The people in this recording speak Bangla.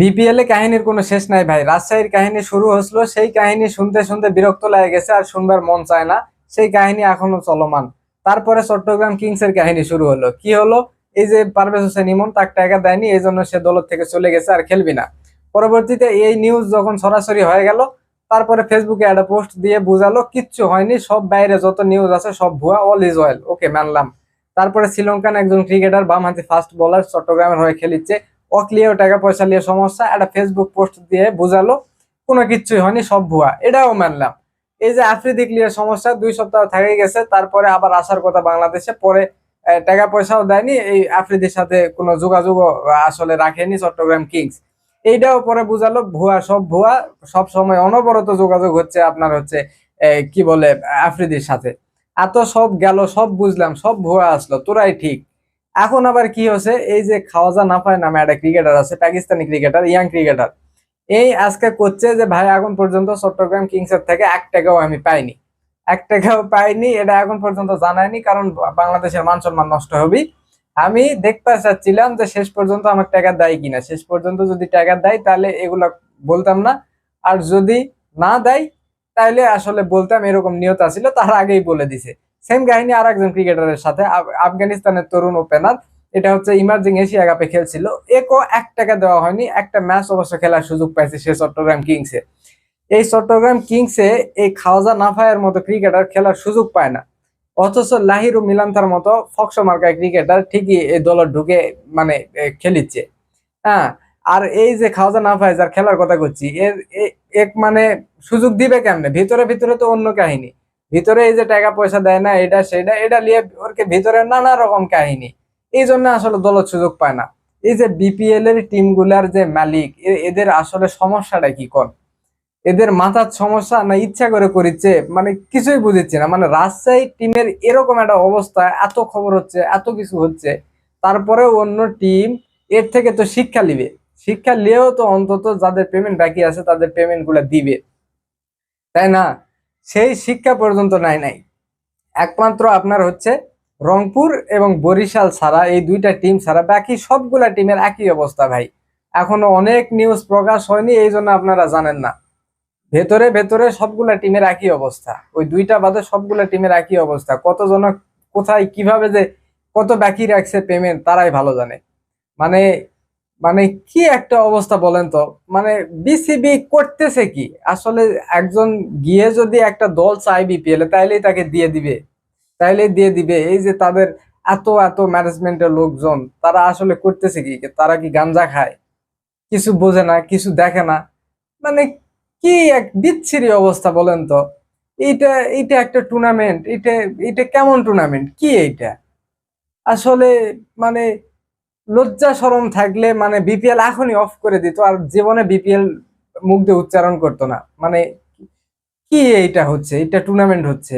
বিপিএল এ কাহিনীর কোনো শেষ নাই ভাই। রাজশাহীর কাহিনী শুরু হচ্ছিল সেই কাহিনী শুনতে শুনতে বিরক্ত লাগে গেছে আর শুনবার মন চায় না। সেই কাহিনী এখনও চলমান। তারপরে চট্টগ্রাম কিংস এর কাহিনী শুরু হলো। কি হলো? এই যে পারভেজ হোসেন ইমন তার টাকা দেয়নি, এই জন্য সে দলের থেকে চলে গেছে আর খেলবি না। পরবর্তীতে এই নিউজ যখন সরাসরি হয়ে গেল, তারপরে ফেসবুকে একটা পোস্ট দিয়ে বুঝালো, কিচ্ছু হয়নি, সব বাইরে যত নিউজ আছে, সব ভুয়া অল ইজ ওয়েল ওকে মানলাম। তারপরে শ্রীলঙ্কান একজন ক্রিকেটার বাম বামহাতি ফাস্ট বোলার চট্টগ্রামের হয়ে খেলিচ্ছে। অক্লিয়ার টাকা পয়সা নিয়ে সমস্যা, একটা ফেসবুক পোস্ট দিয়ে বোঝালো, কোনো কিচ্ছুই হয়নি, সব ভুয়া। এটাও মানলাম। এই যে আফ্রিদি ক্লিয়ার সমস্যা, দুই সপ্তাহ থেকে গেছে, তারপরে আবার আসার কথা বাংলাদেশে, পরে টাকা পয়সাও দেয়নি, এই আফ্রিদির সাথে কোনো যোগাযোগ আসলে রাখেনি চট্টগ্রাম কিংস। এইটাও পরে বুঝালো, ভুয়া, সব ভুয়া, সব সময় অনবরত যোগাযোগ হচ্ছে আপনার হচ্ছে কি বলে, আফ্রিদির সাথে। এত সব গেল, সব বুঝলাম, সব ভুয়া আসলো, তোরাই ঠিক। এখন আবার কি হচ্ছে এই যে খাওয়াজা নাফায় নামে একটা ক্রিকেটার আছে, পাকিস্তানি ক্রিকেটার ইয়াং ক্রিকেটার এই আজকে করছে যে, ভাই, এখন পর্যন্ত চট্টগ্রাম কিংস এর থেকে এক টাকাও আমি পাইনি। এক টাকাও পাইনি, এটা এখন পর্যন্ত জানায়নি, কারণ বাংলাদেশের মান সম্মান নষ্ট হবে আমি দেখতে চাচ্ছিলাম যে, শেষ পর্যন্ত আমার টাকা দেয় কিনা। শেষ পর্যন্ত যদি টাকা দেয়, তাহলে এগুলা বলতাম না। আর যদি না দেয়, তাহলে আসলে বলতাম এরকম নিয়ত ছিল তার আগেই বলে দিছে। সেম কাহিনী আর একজন ক্রিকেটারের সাথে আফগানিস্তানের তরুণ ওপেনার এটা হচ্ছে ইমার্জিং এশিয়া কাপে খেলছিল। একও এক টাকা দেওয়া হয়নি। একটা ম্যাচ অবশ্য খেলার সুযোগ পাইছে সে চট্টগ্রাম কিংসে এই চট্টগ্রাম কিংসে এই খাওয়াজা নাফায়ের মতো ক্রিকেটার খেলার সুযোগ পায় না। অথচ লাহিরু মিলান্তার মতো ফক্স মার্কায় ক্রিকেটার ঠিকই এই দল ঢুকে মানে খেলিচ্ছে। হ্যাঁ আর এই যে খাওয়াজা নাফায় যার খেলার কথা করছি, এর এক মানে সুযোগ দিবে কেমনে? ভিতরে ভিতরে তো অন্য কাহিনী। ভিতরে এই যে টাকা পয়সা দেয় না, এটা সেটা, এটা নিয়ে ওরকে ভিতরে নানা রকম কাহিনী। এই জন্য আসলে দলত সুযোগ পায় না। এই যে বিপিএল এর টিমগুলার যে মালিক এদের আসলে সমস্যাটা কি কোন? এদের মাথার সমস্যা না ইচ্ছা করে করিচ্ছে? মানে কিছুই বুঝিচ্ছে না। মানে রাজশাহী টিমের এরকম একটা অবস্থা, এত খবর হচ্ছে, এত কিছু হচ্ছে। তারপরে অন্য টিম, এর থেকে তো শিক্ষা নিবে। শিক্ষা নিয়েও তো অন্তত যাদের পেমেন্ট বাকি আছে, তাদের পেমেন্টগুলা দিবে। তাই না? সেই শিক্ষা পর্যন্ত নাই নাই। একমাত্র আপনার হচ্ছে রংপুর এবং বরিশাল ছাড়া, এই দুইটা টিম ছাড়া, বাকি সবগুলা টিমের একই অবস্থা ভাই। এখনও অনেক নিউজ প্রকাশ হয়নি, এই জন্য আপনারা জানেন না। ভেতরে ভেতরে সবগুলা টিমের একই অবস্থা। ওই দুইটা বাদে সবগুলা টিমের একই অবস্থা। কতজন কোথায়, কীভাবে যে কত বাকি রাখছে পেমেন্ট তারাই ভালো জানে। মানে মানে কি একটা অবস্থা বলেন তো? মানে বিসিবি করতেছে কি? আসলে একজন গিয়ে যদি একটা দল চায় বিপিএল এ, তাইলেই তাকে দিয়ে দিবে। তাইলেই দিয়ে দিবে। এই যে তাদের এত এত ম্যানেজমেন্টের লোকজন, তারা আসলে করতেছে কি? তারা কি গাঞ্জা খায়? কিছু বোঝে না, কিছু দেখে না। মানে কি এক বিচ্ছিরি অবস্থা বলেন তো? এইটা এইটা একটা টুর্নামেন্ট এটা এটা কেমন টুর্নামেন্ট কি এইটা? আসলে মানে লজ্জা স্মরণ থাকলে মানে বিপিএল এখনই অফ করে দিত আর জীবনে বিপিএল মুখ দিয়ে উচ্চারণ করতো না। মানে কি এইটা হচ্ছে? এটা টুর্নামেন্ট হচ্ছে।